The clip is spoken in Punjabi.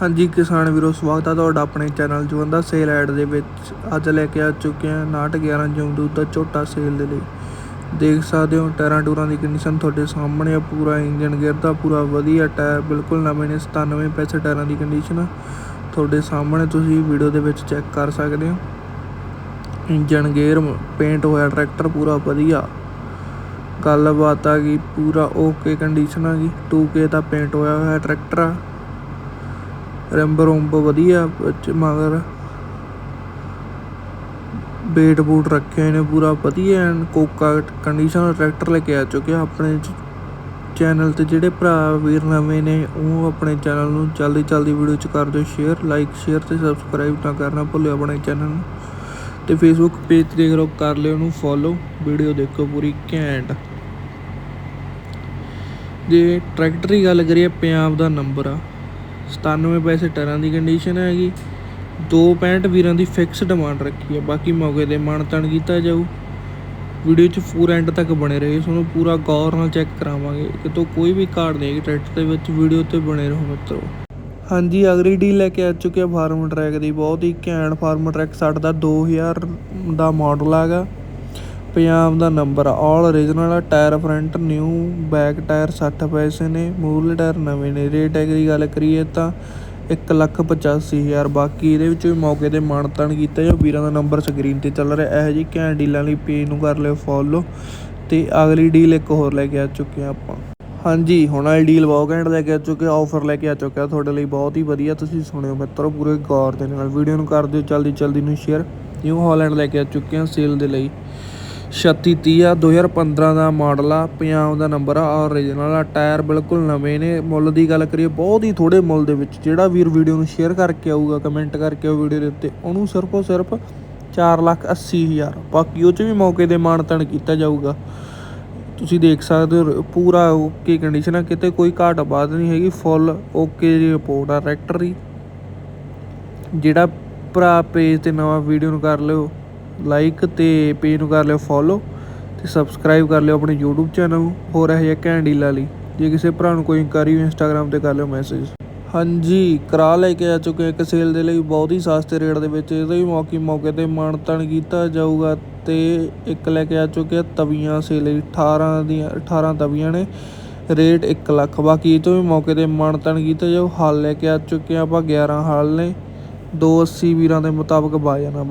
ਹਾਂਜੀ ਕਿਸਾਨ ਵੀਰੋ, ਸਵਾਗਤ ਹੈ ਤੁਹਾਡਾ ਆਪਣੇ ਚੈਨਲ ਜਵੰਦਾ ਸੇਲ ਐਡ ਦੇ ਵਿੱਚ। ਅੱਜ ਲੈ ਕੇ ਆ ਚੁੱਕੇ ਹਾਂ 911 ਜਮਦੂਤ ਦਾ ਝੋਟਾ ਸੇਲ ਦੇ ਲਈ। ਦੇਖ ਸਕਦੇ ਹੋ ਟਾਇਰਾਂ ਟੂਰਾਂ ਦੀ ਕੰਡੀਸ਼ਨ ਤੁਹਾਡੇ ਸਾਹਮਣੇ ਆ, ਪੂਰਾ ਇੰਜਨ ਦਾ ਪੂਰਾ ਵਧੀਆ ਟਾਇਰ, ਬਿਲਕੁਲ ਨਵੇਂ ਨੇ 97 ਪੈਸੇ ਟਾਇਰਾਂ ਦੀ ਕੰਡੀਸ਼ਨ ਤੁਹਾਡੇ ਸਾਹਮਣੇ ਤੁਸੀਂ ਵੀਡੀਓ ਦੇ ਵਿੱਚ ਚੈੱਕ ਕਰ ਸਕਦੇ ਹੋ। ਇੰਜਨ ਗੇਅਰ ਪੇਂਟ ਹੋਇਆ, ਟਰੈਕਟਰ ਪੂਰਾ ਵਧੀਆ। ਗੱਲਬਾਤ ਆ ਗਈ, ਪੂਰਾ ਓਕੇ ਕੰਡੀਸ਼ਨ ਆ ਗਈ। 2K ਦਾ ਪੇਂਟ ਹੋਇਆ ਹੋਇਆ ਟਰੈਕਟਰ ਆ। ਰੈਂਬ ਰੁੰਬ ਵਧੀਆ ਵਿੱਚ, ਮਗਰ ਬੇਟ ਬੂਟ ਰੱਖੇ ਹੋਏ ਨੇ ਪੂਰਾ ਵਧੀਆ ਐਂਡ ਕੋਕਾ ਕੰਡੀਸ਼ਨ ਟਰੈਕਟਰ ਲੈ ਕੇ ਆ ਚੁੱਕਿਆ ਆਪਣੇ ਚੈਨਲ ਤੇ ਜਿਹੜੇ ਭਰਾ ਵੀਰ ਨਵੇਂ ਨੇ, ਉਹ ਆਪਣੇ ਚੈਨਲ ਨੂੰ ਜਲਦੀ ਜਲਦੀ ਵੀਡੀਓ ਚ ਕਰ ਦਿਓ ਸ਼ੇਅਰ ਲਾਈਕ ਸ਼ੇਅਰ ਤੇ ਸਬਸਕ੍ਰਾਈਬ ਨਾ ਕਰਨਾ ਭੁੱਲਿਓ ਆਪਣੇ ਚੈਨਲ ਨੂੰ। ਤੇ ਫੇਸਬੁੱਕ ਪੇਜ ਤੇ ਦੇਖ ਲਓ, ਕਰ ਲਿਓ ਉਹਨੂੰ ਫੋਲੋ ਵੀਡੀਓ ਦੇਖੋ ਪੂਰੀ ਘੈਂਟ। ਜੇ ਟਰੈਕਟਰ ਦੀ ਗੱਲ ਕਰੀਏ, ਪੰਜਾਬ ਦਾ ਨੰਬਰ ਆ। 97 ਪੈਸੇ ਟਰਾਂ ਦੀ ਕੰਡੀਸ਼ਨ ਹੈਗੀ। 265 ਵੀਰਾਂ ਦੀ ਫਿਕਸ ਡਿਮਾਂਡ ਰੱਖੀ ਹੈ। ਬਾਕੀ ਮੌਕੇ ਤੇ ਮਾਨਤਨ ਕੀਤਾ ਜਾਊ। ਵੀਡੀਓ 'ਚ ਪੂਰਾ ਐਂਡ ਤੱਕ ਬਣੇ ਰਹੇ। ਤੁਹਾਨੂੰ ਪੂਰਾ ਗੌਰ ਨਾਲ ਚੈੱਕ ਕਰਾਵਾਂਗੇ। ਕਿਤੋਂ ਕੋਈ ਵੀ ਕਾਰਡ ਨਹੀਂ ਟਰੈਕਟਰ ਦੇ ਵਿੱਚ ਵੀਡੀਓ ਤੇ ਬਣੇ ਰਹੋ ਮਿੱਤਰੋ। ਹਾਂਜੀ, ਅਗਲੀ ਡੀਲ ਲੈ ਕੇ ਆ ਚੁੱਕੇ ਆ ਫਾਰਮ ਟਰੈਕ ਦੀ। ਬਹੁਤ ਹੀ ਘੈਂਟ ਫਾਰਮ ਟਰੈਕ। ਸਾਡਾ ਦਾ 2000 ਦਾ ਮਾਡਲ ਹੈਗਾ। ਪੰਜਾਬ ਦਾ number all original tyre front new back tyre ਸੱਠ ਪੈਸੇ ਨੇ। ਮੂਲ ਟਾਇਰ ਨਵੇਂ ਨੇ। ਰੇਟ ਹੈਗੀ ਦੀ ਗੱਲ ਕਰੀਏ ਤਾਂ 185000 ਬਾਕੀ ਇਹਦੇ ਵਿੱਚ ਵੀ ਮੌਕੇ ਤੇ ਮਾਨਤਾਨ ਕੀਤਾ ਜੋ ਵੀਰਾਂ ਦਾ ਨੰਬਰ ਸਕਰੀਨ ਤੇ ਚੱਲ ਰਿਹਾ। ਇਹੋ ਜੀ ਘੈਂਟ ਡੀਲਾਂ ਲਈ ਪੇਜ ਨੂੰ ਕਰ ਲਿਓ ਫੋਲੋ ਤੇ ਅਗਲੀ ਡੀਲ ਇੱਕ ਹੋਰ ਲੈ ਕੇ ਆ ਚੁੱਕੇ ਆ ਆਪਾਂ। ਹਾਂਜੀ, ਹੁਣ ਵਾਲੀ ਡੀਲ ਬਹੁਤ ਘੈਂਟ ਲੈ ਕੇ ਆ ਚੁੱਕੇ ਆਫਰ ਲੈ ਕੇ ਆ ਚੁੱਕਿਆ ਤੁਹਾਡੇ ਲਈ। ਬਹੁਤ ਹੀ ਵਧੀਆ ਤੁਸੀਂ ਸੁਣਿਓ ਮਿੱਤਰੋ। ਪੂਰੇ ਗੌਰ ਦੇ ਨਾਲ। ਵੀਡੀਓ ਨੂੰ ਕਰ ਦਿਓ। ਜਲਦੀ ਜਲਦੀ ਨੂੰ ਸ਼ੇਅਰ ਨਿਊ ਹਾਲੈਂਡ ਲੈ ਕੇ ਆ ਚੁੱਕੇ ਆ ਸੇਲ ਦੇ ਲਈ। 3630 ਆ 2015 ਦਾ ਮਾਡਲ ਆ, ਪੰਜਾਬ ਦਾ ਨੰਬਰ ਆ ਓਰੀਜਨਲ ਆ, ਟਾਇਰ ਬਿਲਕੁਲ ਨਵੇਂ ਨੇ। ਮੁੱਲ ਦੀ ਗੱਲ ਕਰੀਏ, ਬਹੁਤ ਹੀ ਥੋੜੇ ਮੁੱਲ ਦੇ ਵਿੱਚ, ਜਿਹੜਾ ਵੀਰ ਵੀਡੀਓ ਨੂੰ ਸ਼ੇਅਰ ਕਰਕੇ ਆਊਗਾ ਕਮੈਂਟ ਕਰਕੇ ਆਊ ਵੀਡੀਓ ਦੇ ਉੱਤੇ, ਉਹਨੂੰ ਸਿਰਫ ਔਰ ਸਿਰਫ 480000 ਬਾਕੀ ਉਹ 'ਚ ਵੀ ਮੌਕੇ ਦੇ ਮਾਨਤਨ ਕੀਤਾ ਜਾਊਗਾ। ਤੁਸੀਂ ਦੇਖ ਸਕਦੇ ਹੋ, ਪੂਰਾ ਓਕੇ ਕੰਡੀਸ਼ਨ ਆ, ਕਿਤੇ ਕੋਈ ਘਾਟ ਬਾਤ ਨਹੀਂ ਹੈਗੀ ਫੁੱਲ ਓਕੇ ਦੀ ਰਿਪੋਰਟ ਆ ਟਰੈਕਟਰ ਦੀ ਜਿਹੜਾ ਭਰਾ ਪੇਜ ਤੇ ਨਵਾਂ ਵੀਡੀਓ ਨੂੰ ਕਰ ਲਿਓ ਲਾਈਕ ਤੇ ਪੇਜ ਨੂੰ ਕਰ ਲਿਓ ਫੋਲੋ ਤੇ ਸਬਸਕ੍ਰਾਈਬ ਕਰ ਲਿਓ ਆਪਣੇ YouTube ਚੈਨਲ ਨੂੰ, ਹੋਰ ਇਹ ਜਿਹਾ ਕੈਂਡੀਲਾ ਲਈ। ਜੇ ਕਿਸੇ ਭਰਾ ਨੂੰ ਕੋਈ ਇਨਕੁਆਰੀ ਹੋ Instagram ਤੇ ਕਰ ਲਿਓ ਮੈਸੇਜ ਹਾਂਜੀ, ਕਰਾ ਲੈ ਕੇ ਆ ਚੁੱਕੇ ਇੱਕ ਸੇਲ ਦੇ ਲਈ, ਬਹੁਤ ਹੀ ਸਸਤੇ ਰੇਟ ਦੇ ਵਿੱਚ। ਇਹਦਾ ਵੀ ਮੌਕੇ ਮੌਕੇ ਤੇ ਮਾਨਤਨ ਕੀਤਾ ਜਾਊਗਾ ਤੇ ਇੱਕ ਲੈ ਕੇ ਆ ਚੁੱਕੇ ਤਵੀਆਂ ਸੇਲ ਲਈ। 18 ਦੀਆਂ 18 ਤਵੀਆਂ ਨੇ ਰੇਟ 1 ਲੱਖ। ਬਾਕੀ ਇਹ ਤੋਂ ਵੀ ਮੌਕੇ ਤੇ ਮਾਨਤਨ ਕੀਤਾ ਜਾਊ। ਹਾਲ ਲੈ ਕੇ ਆ ਚੁੱਕੇ ਆ ਆਪਾਂ 11 ਹਾਲ ਨੇ। 280 ਵੀਰਾਂ ਦੇ ਮੁਤਾਬਕ ਬਾ ਜਾਣਾ